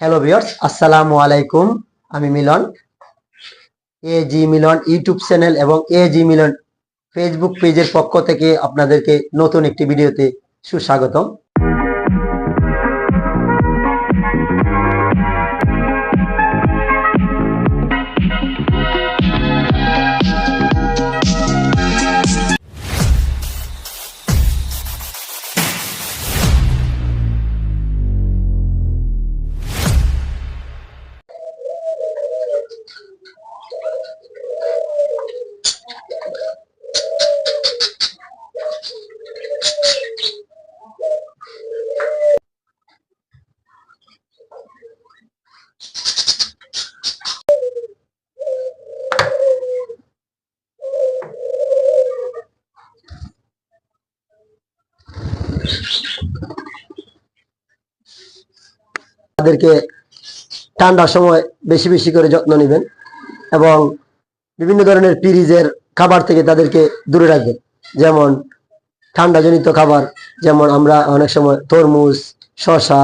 Hello viewers আসসালামু আলাইকুম আমি মিলন। এ জি মিলন ইউটিউব চ্যানেল এবং এ জি মিলন ফেসবুক পেজের পক্ষ থেকে আপনাদেরকে নতুন একটি ভিডিওতে সুস্বাগতম। তাদেরকে ঠান্ডার সময় বেশি বেশি করে যত্ন নেবেন এবং বিভিন্ন ধরনের পিরিজের খাবার থেকে তাদেরকে দূরে রাখবেন। যেমন ঠান্ডাজনিত খাবার, যেমন আমরা অনেক সময় তরমুজ, শসা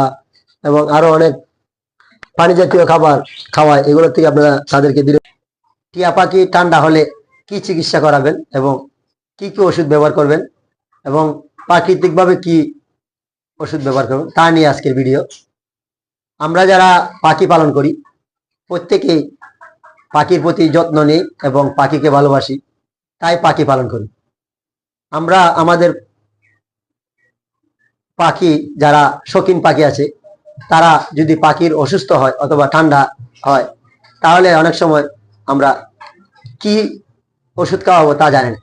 এবং আরও অনেক পানি জাতীয় খাবার খাওয়াই এগুলোর থেকে আপনারা তাদেরকে দূরে টিয়া পাখি ঠান্ডা হলে কি চিকিৎসা করাবেন এবং কি কি ওষুধ ব্যবহার করবেন এবং প্রাকৃতিকভাবে কি ওষুধ ব্যবহার করবেন তা নিয়ে আজকের ভিডিও। আমরা যারা পাখি পালন করি, প্রত্যেকেই পাখির প্রতি যত্ন নিই এবং পাখিকে ভালোবাসি, তাই পাখি পালন করি। আমরা আমাদের পাখি যারা শৌখিন পাখি আছে, তারা যদি পাখির অসুস্থ হয় অথবা ঠান্ডা হয়, তাহলে অনেক সময় আমরা কি ওষুধ খাওয়াবো তা জানেন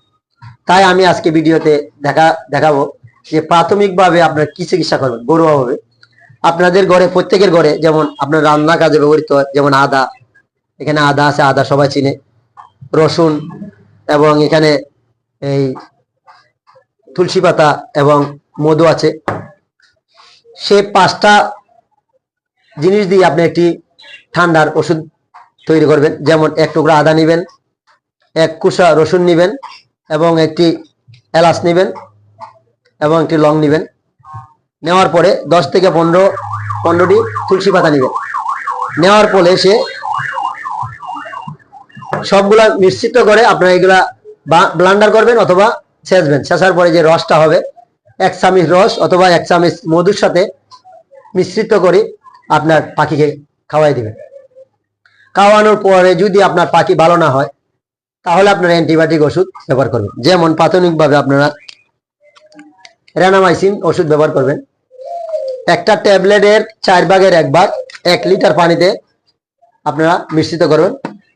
তাই আমি আজকে ভিডিওতে দেখা, দেখাবো যে প্রাথমিকভাবে আপনার কি চিকিৎসা করবেন, ঘরোয়াভাবে। আপনাদের ঘরে, প্রত্যেকের ঘরে, যেমন আপনার রান্না কাজে ব্যবহৃত যেমন আদা, এখানে আদা আছে, আদা সবাই চিনে। রসুন এবং এখানে এই তুলসী পাতা এবং মধু আছে। সে পাঁচটা জিনিস দিয়ে আপনি একটি ঠান্ডার ওষুধ তৈরি করবেন। যেমন এক টুকরা আদা নেবেন, এক কুসা রসুন নেবেন এবং একটি এলাচ নেবেন এবং একটি লং নেবেন। নেওয়ার পরে দশ থেকে পনেরো, পনেরোটি তুলসী পাতা নেবেন নেওয়ার পরে সে সবগুলা মিশ্রিত করে আপনারা এগুলা ব্লান্ডার করবেন অথবা ছেঁচবেন ছেঁচার পরে যে রসটা হবে, এক চামিচ রস অথবা এক চামিচ মধুর সাথে মিশ্রিত করে আপনার পাখিকে খাওয়াই দিবেন। খাওয়ানোর পরে যদি আপনার পাখি ভালো না হয়, তাহলে আপনার অ্যান্টিবায়োটিক ওষুধ ব্যবহার করবেন। যেমন প্রাথমিকভাবে আপনারা রেনামাইসিন ওষুধ ব্যবহার করবেন। একটা ট্যাবলেটের চার ভাগের এক ভাগ, এক লিটার পানিতে আপনারা মিশ্রিত করবেন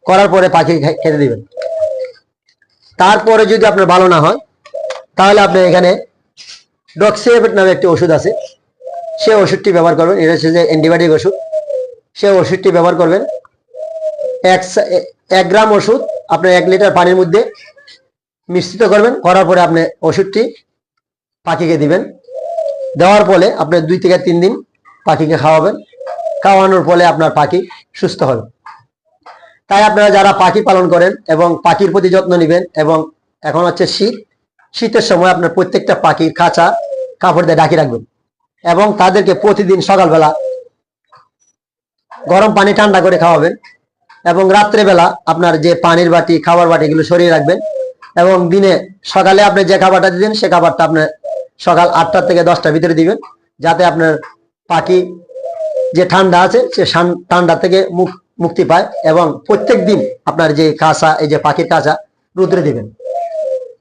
করার পরে পাখি খেতে দিবেন। তারপরে যদি আপনার ভালো না হয়, তাহলে আপনি এখানে ডক্সিয়েভেট নামে একটি ওষুধ আছে। সে ওষুধটি ব্যবহার করবেন। এটা হচ্ছে যে অ্যান্টিবায়োটিক ওষুধ। সে ওষুধটি ব্যবহার করবেন। এক এক গ্রাম ওষুধ আপনার এক লিটার পানির মধ্যে মিশ্রিত করবেন। করার পরে আপনি ওষুধটি পাখিকে দিবেন। দেওয়ার ফলে আপনি দুই থেকে তিন দিন পাখিকে খাওয়াবেন। খাওয়ানোর ফলে আপনার পাখি সুস্থ হবে। তাই আপনারা যারা পাখি পালন করেন এবং পাখির প্রতি যত্ন নেবেন এবং এখন হচ্ছে শীত, শীতের সময় আপনার প্রত্যেকটা পাখির খাঁচা, কাপড় দিয়ে ঢাকি রাখবেন এবং তাদেরকে প্রতিদিন সকালবেলা গরম পানি ঠান্ডা করে খাওয়াবেন এবং রাত্রেবেলা আপনার যে পানির বাটি খাবার বাটি এগুলো সরিয়ে রাখবেন এবং দিনে সকালে আপনি যে খাবারটা দিবেন সে খাবারটা আপনার সকাল আটটা থেকে দশটার ভিতরে দিবেন, যাতে আপনার পাখি যে ঠান্ডা আছে, সে ঠান্ডা থেকে মুক- মুক্তি পায় এবং প্রত্যেক দিন আপনার যে কাঁচা, এই যে পাখির কাঁচা রুদ্রে দিবেন।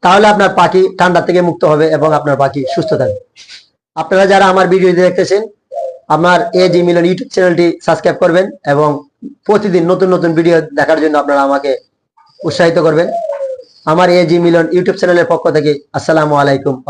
তাহলে আপনার পাখি ঠান্ডা থেকে মুক্ত হবে এবং আপনার পাখি সুস্থ থাকবে। আপনারা যারা আমার ভিডিও দেখতেছেন, আমার এ জি মিলন ইউটিউব চ্যানেলটি সাবস্ক্রাইব করবেন এবং প্রতিদিন নতুন নতুন ভিডিও দেখার জন্য আপনারা আমাকে উৎসাহিত করবেন। আমার এ জি মিলন ইউটিউব চ্যানেলের পক্ষ থেকে আসসালামু আলাইকুম